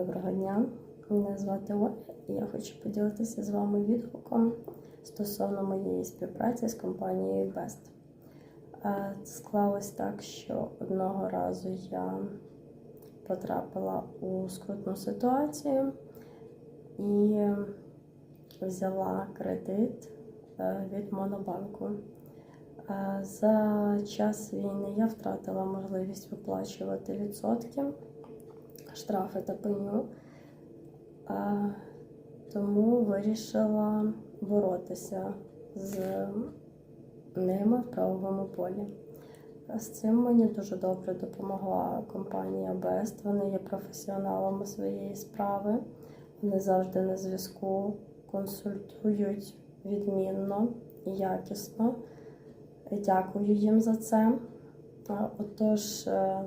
Доброго дня, мене звати Оля, і я хочу поділитися з вами відгуком стосовно моєї співпраці з компанією Best. Склалось так, що одного разу я потрапила у скрутну ситуацію і взяла кредит е, від Монобанку. За час війни я втратила можливість виплачувати відсотки штрафи та пеню. А, Тому вирішила боротися з ними в правовому полі. З цим мені дуже добре допомогла компанія Best. Вони є професіоналами своєї справи. Вони завжди на зв'язку консультують відмінно і якісно. Дякую їм за це. Отож, е,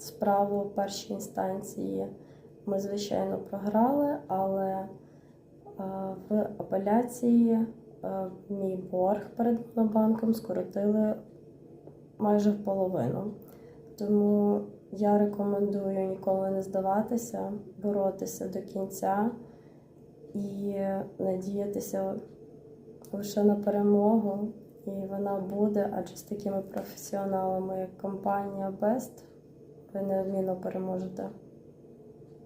Справу в першій інстанції ми, звичайно, програли, але в апеляції е, мій борг перед Монобанком скоротили майже в половину. Тому я рекомендую ніколи не здаватися, боротися до кінця і надіятися лише на перемогу. І вона буде, адже з такими професіоналами, як компанія Best, ви неодмінно переможете.